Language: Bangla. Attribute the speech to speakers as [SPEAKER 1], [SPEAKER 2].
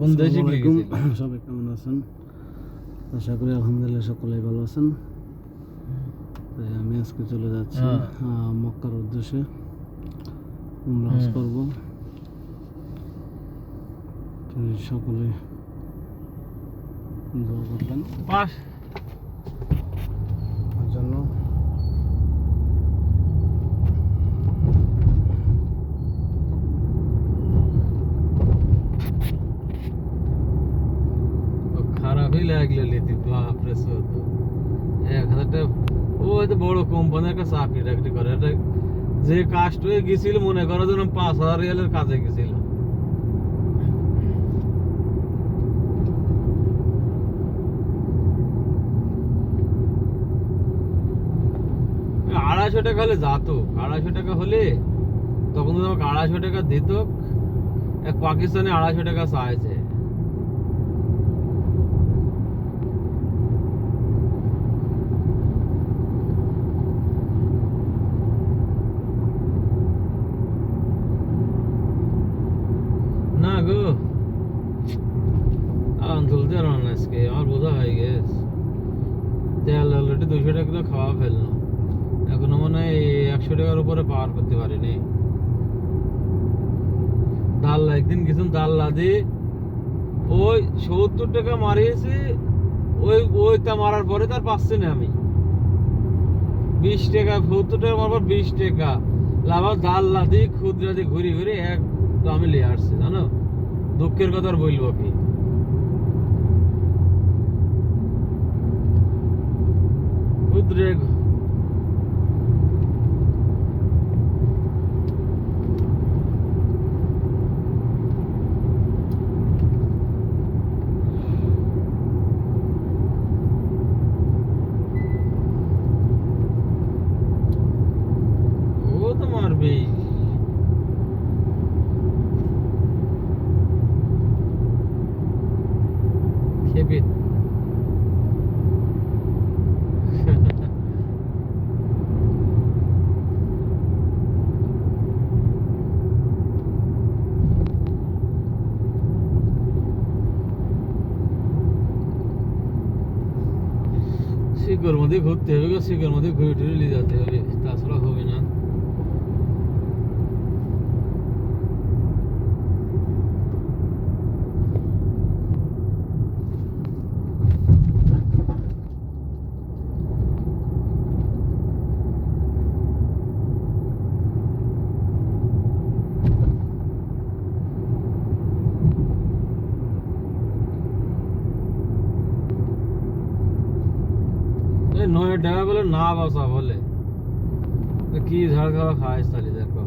[SPEAKER 1] কোন দেশে।
[SPEAKER 2] সবাই কেমন আছেন? আশা করি আলহামদুলিল্লাহ সকলেই ভালো আছেন। তাই আমি আজকে চলে যাচ্ছি
[SPEAKER 1] হ্যাঁ।
[SPEAKER 2] মক্কার উদ্দেশ্যে। উমরাজ করব। সকলে দোয়া করবেন।
[SPEAKER 1] ও বড় একটা চাকরি টাকরি করে। যে গেছিল, মনে করো যেন পাঁচ হাজার রিয়ালের কাজে গেছিল। আড়াইশো টাকা হলে যাত। আড়াইশো টাকা হলে তখন তো আমাকে আড়াইশো টাকা দিত। এক পাকিস্তানে আড়াইশো টাকা চাইছে না গো আর তুলতে আজকে আমার বোঝা হয়ে গেছে তেল অলরেডি দুশো টাকা কিলো খাওয়া ফেলল এখনও মনে হয় একশো টাকার উপরে পার করতে পারিনি দাল্লা একদিন গেছিলাম দাল্লা দিয়ে ওই সত্তর টাকা মারিয়েছি ওই ওইটা মারার পরে তার পাচ্ছি না আমি বিশ টাকা সত্তর টাকা মারার পর বিশ টাকা লাভা দাল্লা দিয়ে খুচরা দিয়ে ঘুরি ঘুরি এক আমি লিয়ে আসছি জানো দুঃখের কথা আর বলব কি Rodrigo. শিকড় মধ্যে ঘুরতে হবে শিকড় মধ্যে ঘুরে টুরে নিয়ে যেতে হবে তাছাড়া হবে নয় টাকা বলে না বাসা বলে। কি ঝাড় খাওয়া খাইস তাহলে দেখো।